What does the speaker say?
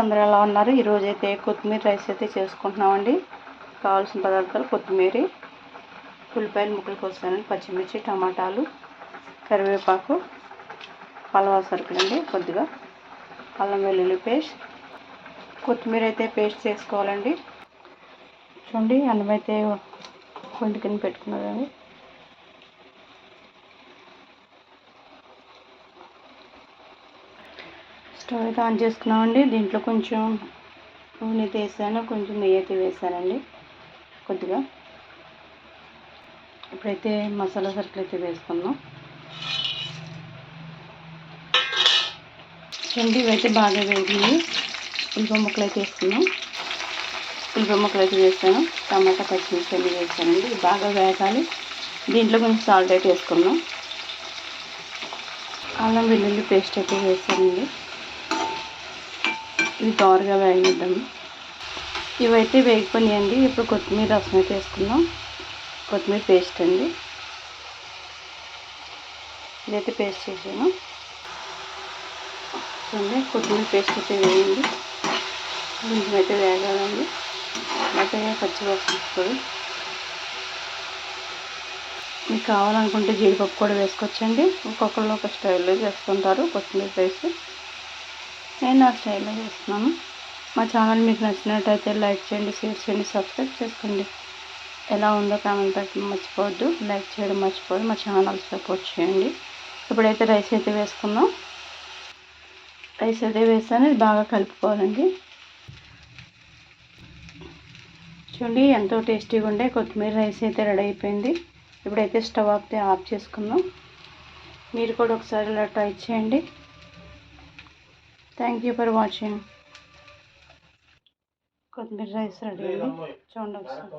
అందరూ ఎలా ఉన్నారు? ఈరోజు అయితే కొత్తిమీర రైస్ అయితే చేసుకుంటున్నామండి. కావాల్సిన పదార్థాలు కొత్తిమీర ఉల్లిపాయలు ముక్కలు కోసాను పచ్చిమిర్చి టమాటాలు కరివేపాకు పలవా సరుకులండి కొద్దిగా. అల్లం వెల్లుల్లి పేస్ట్. కొత్తిమీర అయితే పేస్ట్ చేసుకోవాలండి. చూడండి అన్నమైతే వండుకొని పెట్టుకున్నారండి. స్టవ్ అయితే ఆన్ చేసుకున్నామండి. దీంట్లో కొంచెం నూనె అయితే వేసాను కొంచెం నెయ్యి అయితే వేసానండి. కొద్దిగా. ఇప్పుడైతే మసాలా సరుకులు అయితే వేసుకుందాం. రెండు ఇవైతే బాగా వేగినాయి. ఉల్లిపాయ ముక్కలు అయితే వేసుకున్నాం ఉల్లిపాయ ముక్కలు అయితే వేస్తాను టమాటా పచ్చిమిర్చి అన్ని వేస్తానండి బాగా వేగాలి. దీంట్లో కొంచెం సాల్ట్ అయితే వేసుకున్నాం అల్లం వెల్లుల్లి పేస్ట్ అయితే వేస్తానండి ఇవి తోరగా వేగిద్దాం ఇవైతే వేగిపోయాయండి ఇప్పుడు కొత్తిమీర రసం అయితే వేసుకుందాం. కొత్తిమీర పేస్ట్ అండి. ఇదైతే పేస్ట్ చేసాను చూడండి కొత్తిమీర పేస్ట్ అయితే వేయండి. కొంచెం అయితే వేగాలండి. అయితే పచ్చి వస్తుంది. మీకు కావాలనుకుంటే జీడిపప్పు కూడా వేసుకోవచ్చండి. ఒక్కొక్కళ్ళు ఒక స్టైల్లో చేసుకుంటారు కొత్తిమీర పేస్ట్. నేను నా స్టైల్లో చేస్తున్నాను. మా ఛానల్ మీకు నచ్చినట్టయితే లైక్ చేయండి షేర్ చేయండి సబ్స్క్రైబ్ చేసుకోండి. ఎలా ఉందో కామెంట్ పెట్టడం మర్చిపోవద్దు. లైక్ చేయడం మర్చిపోవద్దు. మా ఛానల్ సపోర్ట్ చేయండి. ఇప్పుడైతే రైస్ అయితే వేసుకుందాం. రైస్ అయితే వేసాను ఇది బాగా కలుపుకోవాలండి. చూడండి ఎంతో టేస్టీగా ఉండే కొత్తిమీర రైస్ అయితే రెడీ అయిపోయింది. ఇప్పుడైతే స్టవ్ ఆఫ్ ఆఫ్ చేసుకుందాం. మీరు కూడా ఒకసారి ఇలా ట్రై చేయండి. థ్యాంక్ యూ ఫర్ వాచింగ్ కొత్తిమీర రైస్ రెడీ అండి చూడండి ఒకసారి.